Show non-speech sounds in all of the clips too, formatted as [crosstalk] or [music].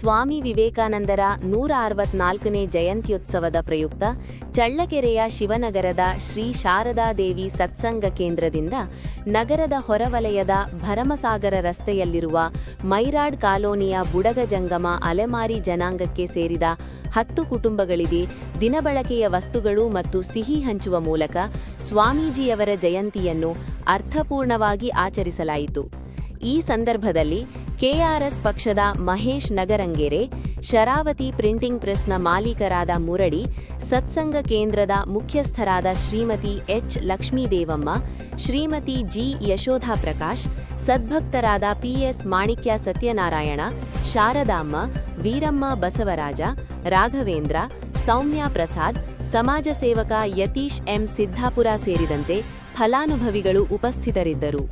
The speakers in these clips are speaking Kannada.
ಸ್ವಾಮಿ ವಿವೇಕಾನಂದರ ನೂರ ಅರವತ್ನಾಲ್ಕನೇ ಜಯಂತ್ಯುತ್ಸವದ ಪ್ರಯುಕ್ತ ಚಳ್ಳಕೆರೆಯ ಶಿವನಗರದ ಶ್ರೀ ಶಾರದಾದೇವಿ ಸತ್ಸಂಗ ಕೇಂದ್ರದಿಂದ ನಗರದ ಹೊರವಲಯದ ಭರಮಸಾಗರ ರಸ್ತೆಯಲ್ಲಿರುವ ಮೈರಾಡ್ ಕಾಲೋನಿಯ ಬುಡಗ ಜಂಗಮ ಅಲೆಮಾರಿ ಜನಾಂಗಕ್ಕೆ ಸೇರಿದ ಹತ್ತು ಕುಟುಂಬಗಳಿಗೆ ದಿನಬಳಕೆಯ ವಸ್ತುಗಳು ಮತ್ತು ಸಿಹಿ ಹಂಚುವ ಮೂಲಕ ಸ್ವಾಮೀಜಿಯವರ ಜಯಂತಿಯನ್ನು ಅರ್ಥಪೂರ್ಣವಾಗಿ ಆಚರಿಸಲಾಯಿತು. ಈ ಸಂದರ್ಭದಲ್ಲಿ ಕೆಆರ್ಎಸ್ ಪಕ್ಷದ ಮಹೇಶ್ ನಗರಂಗೆರೆ, ಶರಾವತಿ ಪ್ರಿಂಟಿಂಗ್ ಪ್ರೆಸ್ನ ಮಾಲೀಕರಾದ ಮುರಡಿ, ಸತ್ಸಂಗ ಕೇಂದ್ರದ ಮುಖ್ಯಸ್ಥರಾದ ಶ್ರೀಮತಿ ಎಚ್. ಲಕ್ಷ್ಮೀದೇವಮ್ಮ, ಶ್ರೀಮತಿ ಜಿ. ಯಶೋಧಾ ಪ್ರಕಾಶ್, ಸದ್ಭಕ್ತರಾದ ಪಿಎಸ್ ಮಾಣಿಕ್ಯ ಸತ್ಯನಾರಾಯಣ, ಶಾರದಾಮ್ಮ, ವೀರಮ್ಮ ಬಸವರಾಜ, ರಾಘವೇಂದ್ರ, ಸೌಮ್ಯ ಪ್ರಸಾದ್, ಸಮಾಜ ಸೇವಕ ಯತೀಶ್ ಎಂ. ಸಿದ್ದಾಪುರ ಸೇರಿದಂತೆ ಫಲಾನುಭವಿಗಳು ಉಪಸ್ಥಿತರಿದ್ದರು.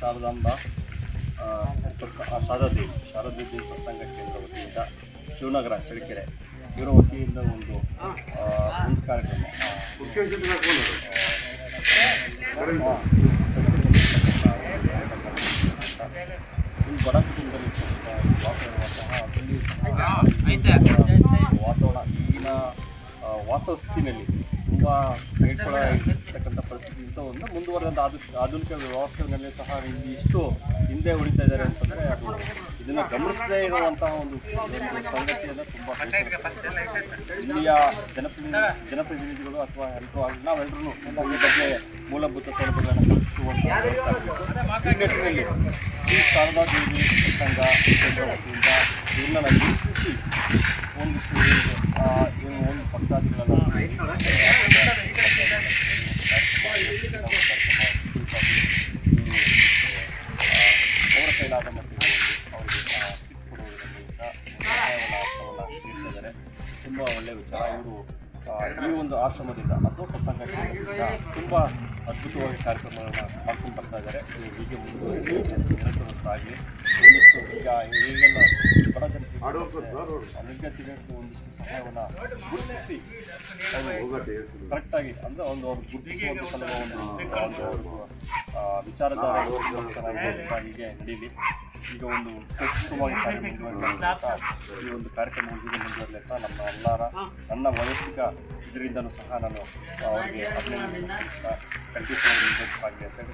ಶಾರದಾಂಬ ಶಾರದಾದೇವಿ ಶಾರದಾದೇವಿ ಸತ್ಸಂಗ ಕೇಂದ್ರ ವತಿಯಿಂದ ಶಿವನಗರ ಚಳ್ಳಕೆರೆ ಇವರ ವತಿಯಿಂದ ಒಂದು ಒಂದು ಕಾರ್ಯಕ್ರಮ. ಒಂದು ಬಡ ಕುಟುಂಬದಲ್ಲಿ ವಾತಾವರಣ ಈಗಿನ ವಾಸ್ತವ ಸ್ಥಿತಿನಲ್ಲಿ ತುಂಬ ಕೈಗೊಳ ಇರ್ತಕ್ಕಂಥ ಪರಿಸ್ಥಿತಿ ಇಂಥವನ್ನು ಮುಂದುವರೆದಂಥ ಆಧು, ಆಧುನಿಕ ವ್ಯವಸ್ಥೆಗಳಲ್ಲಿ ಸಹ ಇಷ್ಟು ಹಿಂದೆ ಉಳಿತಾ ಇದ್ದಾರೆ ಅಂತಂದರೆ ಅದು ಇದನ್ನು ಗಮನಿಸದೇ ಇರುವಂತಹ ಒಂದು ಸಂಗತಿಯನ್ನು ತುಂಬ ಇಲ್ಲಿಯ ಜನಪ್ರತಿನಿಧಿ ಜನಪ್ರತಿನಿಧಿಗಳು ಅಥವಾ ಎಲ್ಲರೂ ನಾವೆಲ್ಲರೂ ಈ ಬಗ್ಗೆ ಮೂಲಭೂತ ಸೌಲಭ್ಯಗಳನ್ನು ಕಲ್ಪಿಸುವಂಥ. ಈ ನಿಟ್ಟಿನಲ್ಲಿ ಈ ಶಾರದಾ ಸಂಘ ವತಿಯಿಂದ ಇವ್ರನ್ನ ಗುರುತಿಸಿ ಒಂದು ಒಳ್ಳೆಯ ವಿಚಾರ. ಇವರು ಈ ಒಂದು ಆಶ್ರಮದಿಂದ ಸತ್ಸಂಗ ಕೇಂದ್ರದಿಂದ ತುಂಬ ಅದ್ಭುತವಾಗಿ ಕಾರ್ಯಕ್ರಮಗಳನ್ನು ಮಾಡ್ಕೊಂಡು ಬರ್ತಾ ಇದ್ದಾರೆ. ಇದು ಹೀಗೆ ಮುಂದುವರಿಸಿ ನಿರಂತರ ಸಾಗಿ ಒಂದಿಷ್ಟು ಈಗ ಈಗೆಲ್ಲ ಬಡ ಜನತೆ ನಿರ್ಗತಿಗಳಿಗೆ ಒಂದಿಷ್ಟು ಸಹಾಯವನ್ನು ಗುರುತಿಸಿ ಕರೆಕ್ಟಾಗಿ ಅಂದರೆ ಒಂದು ಅವ್ರು ಗುರುತಿಸುವಂಥ ಸಲುವ ಒಂದು ವಿಚಾರಧಾರೆ ಹೀಗೆ ನಡೀಲಿ. ಈಗ [laughs] ಒಂದು ಉತ್ತಮವಾಗಿ ಕಾರ್ಯಕ್ರಮ ಈ ಒಂದು ಕಾರ್ಯಕ್ರಮ ಅಂತ ನಮ್ಮ ಎಲ್ಲರ ನನ್ನ ವೈಯಕ್ತಿಕ ಇದರಿಂದಲೂ ಸಹ ನಾನು ಅವರಿಗೆ ಅಭಿನಂದನೆ ಖಂಡಿತ ಅಂತ ಹೇಳಿ